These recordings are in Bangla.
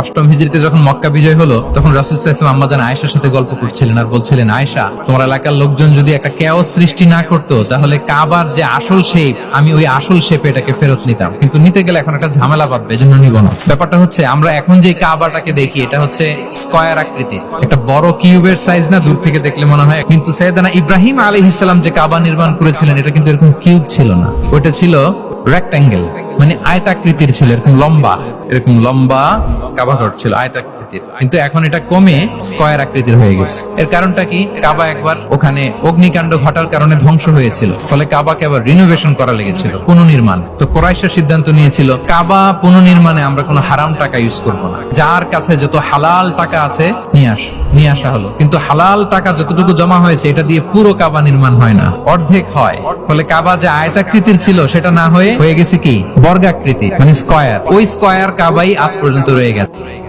অষ্টম হিজড়িতে যখন মক্কা বিজয় হলো, তখন রাসুল ইসলাম আম্মাজান আয়েশার সাথে গল্প করছিলেন আর বলছিলেন, আয়েশা, তোমার এলাকার লোকজন যদি একটা কেওস সৃষ্টি না করতো, তাহলে কাবার যে আসল শেপ আমি ওই আসল শেপে এটাকে ফেরত নিতাম। কিন্তু নিতে গেলে এখন একটা ঝামেলা বাঁধবে, এজন্য নিব না। ব্যাপারটা হচ্ছে, আমরা এখন যে কাবাটাকে দেখি, এটা হচ্ছে স্কয়ার আকৃতি। একটা বড় কিউবের সাইজ না, দূর থেকে দেখলে মনে হয়। কিন্তু সৈয়দানা ইব্রাহিম আলী ইসলাম যে কাবা নির্মাণ করেছিলেন, এটা কিন্তু এরকম কিউব ছিল না। ওটা ছিল রেক্টাঙ্গেল মানে আয়তাকৃতির ছিল, এরকম লম্বা। এরকম লম্বা কাবা ঘর ছিল আয়তাকৃতির কিন্তু এখন এটা কমে আকৃতির হয়ে গেছে। এর কারণটা কি? কাবা একবার ওখানে অগ্নিকাণ্ড ঘটার কারণে ধ্বংস হয়েছিল। ফলে কাবাকে আবার রিনোভেশন করা লেগেছিল, পুনর্নির্মাণ। তো সিদ্ধান্ত নিয়েছিল, কাবা পুনর্নির্মাণে আমরা কোনো হারাম টাকা ইউজ করব না। যার কাছে যত হালাল টাকা আছে, নিয়ে আস, নিয়ে আসা হলো। কিন্তু হালাল টাকা যতটুকু জমা হয়েছে, এটা দিয়ে পুরো কাবা নির্মাণ হয় না। অর্ধেক হয়। ফলে কাবা যে আয়তাকৃতির ছিল, সেটা না হয়ে হয়ে গেছে কি? বর্গাকৃতি মানে স্কয়ার। ওই স্কয়ার কাবাই আজ পর্যন্ত রয়ে গেছে।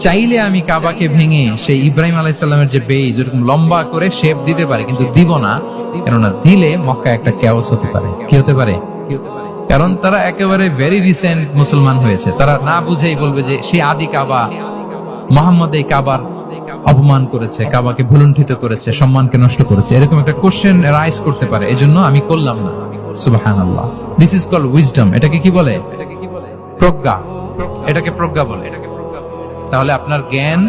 চাইলে আমি কাবাকে ভেঙে সেই ইব্রাহিম আলাইসাল্লামের যে বেজ ওরকম লম্বা করে শেপ দিতে পারে, কিন্তু দিব না। কেননা দিলে মক্কা একটা ক্যাওস হতে পারে। কি হতে পারে? কারণ তারা একেবারে ভেরি রিসেন্ট মুসলমান হয়েছে। তারা না বুঝেই বলবে যে সেই আদি কাবা, মোহাম্মদ এই কাবার অপমান করেছে, কাবাকে ভুলুণ্ঠিত করেছে, সম্মানকে নষ্ট করেছে। এরকম একটা কোশ্চেন রাইজ করতে পারে। এজন্য আমি করলাম না। সুবহানাল্লাহ। দিস ইজ কল উইজডম এটাকে কি বলে? প্রজ্ঞা। এটাকে প্রজ্ঞা বলে। তাহলে আপনার জ্ঞান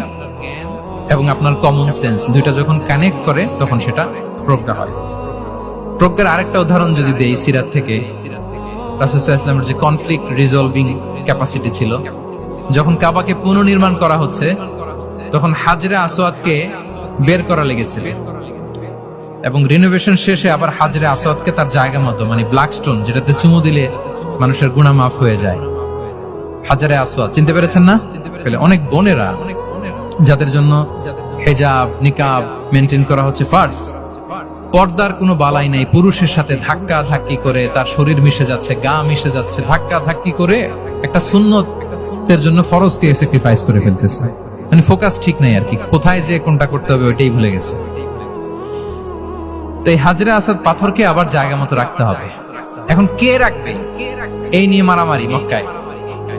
এবং আপনার কমন সেন্স দুইটা যখন কানেক্ট করে, তখন সেটা প্রজ্ঞা হয়। প্রজ্ঞার আরেকটা উদাহরণ যদি দেই সিরাত থেকে রাসূলুল্লাহ ইসলামের যে কনফ্লিক্ট রিজলভিং ক্যাপাসিটি ছিল, যখন কাবাকে পুনর্নির্মাণ করা হচ্ছে, তখন হাজরে আসওয়াদকে বের করা লেগেছিল। এবং রিনোভেশন শেষে আবার হাজরে আসওয়াদকে তার জায়গা মতো মানে ব্ল্যাক স্টোন যেটাতে চুমু দিলে মানুষের গুণা মাফ হয়ে যায়। হাজারে আসওয়াদ চিনতে পেরেছেন না? অনেক বোনেরা যাদের জন্য হেজাব, নিকাব মেনটেন করা হচ্ছে ফার্স পর্দার কোনো বালাই নাই, পুরুষের সাথে ধাক্কা ধাক্কি করে তার শরীর মিশে যাচ্ছে, গা মিশে যাচ্ছে ধাক্কা ধাক্কি করে একটা সুন্নতের জন্য ফরজ দিয়ে স্যাক্রিফাইস করে ফেলতেছে। মানে ফোকাস ঠিক নাই আর কি, কোথায় যে কোনটা করতে হবে ওইটাই ভুলে গেছে। তো এই হাজরা আসাদ পাথরকে আবার জায়গা মতো রাখতে হবে। এখন কে রাখবে? এই নিয়ে মারামারি মক্কায়।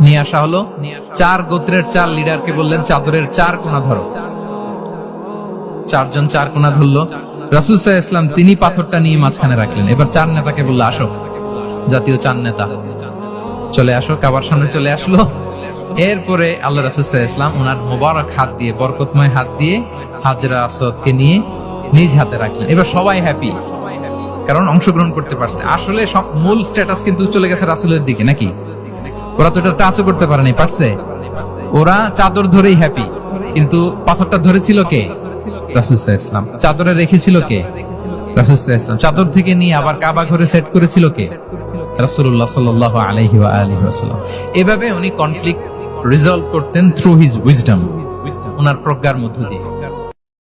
নিয়ে আসা হলো। চার গোত্রের চার লিডারকে বললেন, চাদরের চার কোনা ধরো। চারজন চার কোনা ধরলো। রাসুল সাহ ইসলাম তিনি পাথরটা নিয়ে মাঝখানে রাখলেন। এবার চার নেতাকে বলল, আসো। জাতীয় চার নেতা। চলে আসো, কাবার সামনে চলে আসলো। এরপরে আল্লাহ রাসুল সাহ ইসলাম ওনার মোবারক হাত দিয়ে, বরকতময় হাত দিয়ে হাজরা আসাদকে নিয়ে নিজ হাতে রাখলেন। এবার সবাই হ্যাপি কারণ অংশগ্রহণ করতে পারছে। আসলে সব মূল স্ট্যাটাস কিন্তু চলে গেছে রাসুলের দিকে, নাকি? ওরা তো এটা টাচও করতে পারেনি, পারছে? ওরা চাদর ধরেই হ্যাপি কিন্তু পাথরটা ধরেছিল কে? ইসলাম চাদরে রেখেছিল কে? ইসলাম চাদর থেকে নিয়ে আবার কাবা ঘরে সেট করেছিল কে? রাসুল্লাহ সাল আলহি এভাবে উনি কনফ্লিক্ট রিজলভ করতেন থ্রু হিজ উইজডম ওনার প্রজ্ঞার মধ্য দিয়ে।